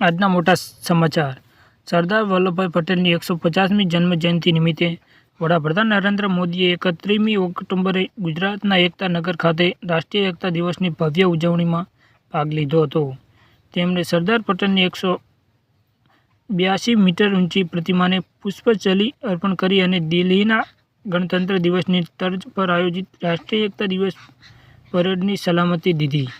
આજના મોટા સમાચાર. સરદાર વલ્લભભાઈ પટેલની એકસો પચાસમી જન્મજયંતિ નિમિત્તે વડાપ્રધાન નરેન્દ્ર મોદીએ એકત્રીસમી ઓક્ટોબરે ગુજરાતના એકતા નગર ખાતે રાષ્ટ્રીય એકતા દિવસની ભવ્ય ઉજવણીમાં ભાગ લીધો હતો. તેમણે સરદાર પટેલની એકસો બ્યાસી મીટર ઊંચી પ્રતિમાને પુષ્પચલી અર્પણ કરી અને દિલ્હીના ગણતંત્ર દિવસની તર્જ પર આયોજિત રાષ્ટ્રીય એકતા દિવસ પરેડની સલામતી દીધી.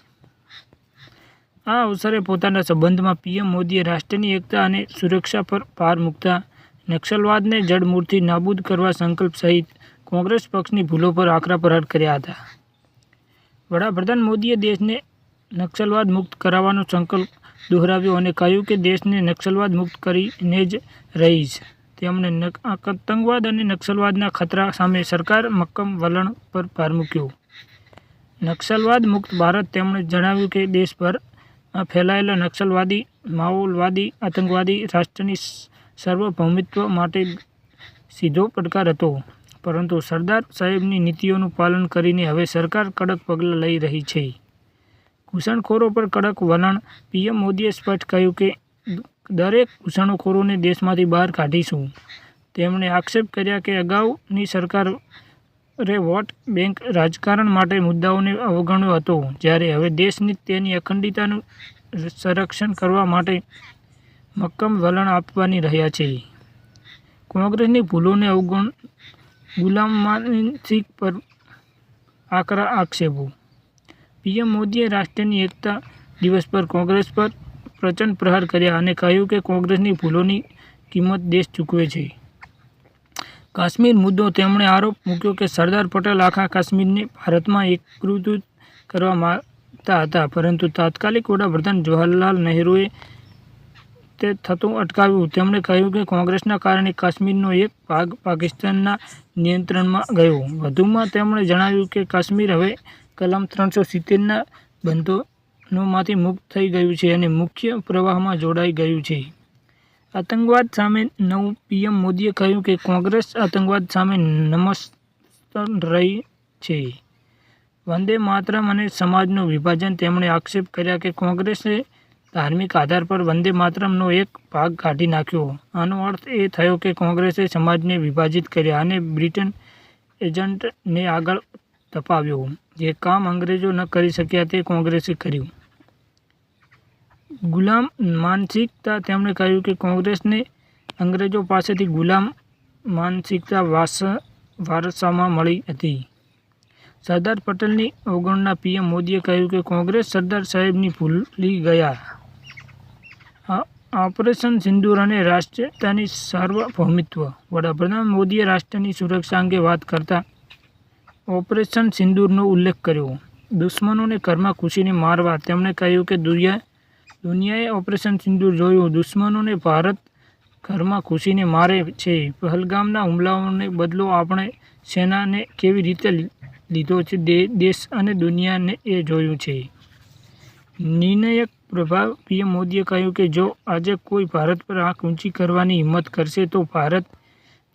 આ અવસરે પોતાના સંબંધમાં પીએમ મોદીએ રાષ્ટ્રની એકતા અને સુરક્ષા પર ભાર મૂકતા નક્સલવાદને જડમૂળથી નાબૂદ કરવા સંકલ્પ સહિત કોંગ્રેસ પક્ષની ભૂલો પર આકરા પ્રહાર કર્યા હતા. વડાપ્રધાન મોદીએ દેશને નક્સલવાદ મુક્ત કરાવવાનો સંકલ્પ દોહરાવ્યો અને કહ્યું કે દેશને નક્સલવાદ મુક્ત કરીને જ રહીશ. તેમણે આતંકવાદ અને નક્સલવાદના ખતરા સામે સરકાર મક્કમ વલણ પર ભાર મૂક્યો. નક્સલવાદ મુક્ત ભારત તેમણે જણાવ્યું કે દેશભરમાં ફેલાયેલા નક્સલવાદી, માઓવાદી, આતંકવાદી રાષ્ટ્રની સાર્વભૌમિત્વ માટે સીધો પડકાર હતો. પરંતુ સરદાર સાહેબની નીતિઓનું પાલન કરીને હવે સરકાર કડક પગલાં લઈ રહી છે. ઘૂસણખોરો પર કડક વલણ પીએમ મોદીએ સ્પષ્ટ કહ્યું કે, દરેક ઘૂસણખોરોને દેશમાંથી બહાર કાઢીશું. તેમણે આક્ષેપ કર્યા કે અગાઉની સરકારે વોટ બેંક રાજકારણ માટે મુદ્દાઓને અવગણ્યો હતો, જ્યારે હવે દેશની તેની અખંડિતતાનું સંરક્ષણ કરવા માટે મક્કમ વલણ આપવાની રહ્યા છે. કોંગ્રેસની ભૂલોને અવગણ ગુલામ પર આકરા આક્ષેપો. પીએમ મોદીએ રાષ્ટ્રની એકતા દિવસ પર કોંગ્રેસ પર પ્રચંડ પ્રહાર કર્યા અને કહ્યું કે કોંગ્રેસની ભૂલોની કિંમત દેશ ચૂકવે છે. કાશ્મીર મુદ્દો તેમણે આરોપ મૂક્યો કે સરદાર પટેલ આખા કાશ્મીરને ભારતમાં એકીકૃત કરવા માગતા હતા. પરંતુ તાત્કાલિક વડાપ્રધાન જવાહરલાલ નહેરુએ તે થતું અટકાવ્યું. તેમણે કહ્યું કે કોંગ્રેસના કારણે કાશ્મીરનો એક ભાગ પાકિસ્તાનના નિયંત્રણમાં ગયો. વધુમાં તેમણે જણાવ્યું કે કાશ્મીર હવે કલમ ત્રણસો સિત્તેરના બંધનોમાંથી મુક્ત થઈ ગયું છે અને મુખ્ય પ્રવાહમાં જોડાઈ ગયું છે. આતંકવાદ સામે નવું પીએમ મોદીએ કહ્યું કે કોંગ્રેસ આતંકવાદ સામે નમસ્તન રહી છે. વંદે માતરમ અને સમાજનું વિભાજન તેમણે આક્ષેપ કર્યા કે કોંગ્રેસે ધાર્મિક આધાર પર વંદે માતરમનો એક ભાગ કાઢી નાખ્યો. આનો અર્થ એ થયો કે કોંગ્રેસે સમાજને વિભાજિત કર્યા અને બ્રિટન એજન્ટને આગળ ધપાવ્યો. જે કામ અંગ્રેજો ન કરી શક્યા તે કોંગ્રેસે કર્યું. ગુલામ માનસિકતા, તેમણે કહ્યું કે કોંગ્રેસને અંગ્રેજો પાસેથી ગુલામ માનસિકતા વાસ વારસામાં મળી હતી. સરદાર પટેલની અવગણના પીએમ મોદીએ કહ્યું કે કોંગ્રેસ સરદાર સાહેબની ભૂલી ગયા. ઓપરેશન સિંદૂર અને રાષ્ટ્રીયતાની સાર્વભૌમિત્વ. વડાપ્રધાન મોદીએ રાષ્ટ્રની સુરક્ષા અંગે વાત કરતા ઓપરેશન સિંદૂરનો ઉલ્લેખ કર્યો. દુશ્મનોને ઘરમાં ખુશીને મારવા તેમણે કહ્યું કે દુનિયા દુનિયાએ ઓપરેશન સિંદૂર જોયું. દુશ્મનોને ભારત ઘરમાં ઘૂસીને મારે છે. પહલગામના હુમલાઓને બદલો આપણે સેનાને કેવી રીતે લીધો છે? દેશ અને દુનિયાને એ જોયું છે. નિર્ણાયક પ્રભાવ પીએમ મોદીએ કહ્યું કે, જો આજે કોઈ ભારત પર આંખ ઊંચી કરવાની હિંમત કરશે, તો ભારત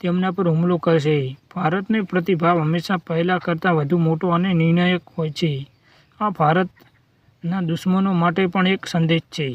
તેમના પર હુમલો કરશે. ભારતને પ્રતિભાવ હંમેશા પહેલાં કરતાં વધુ મોટો અને નિર્ણાયક હોય છે. આ ભારતના દુશ્મનો માટે પણ એક સંદેશ છે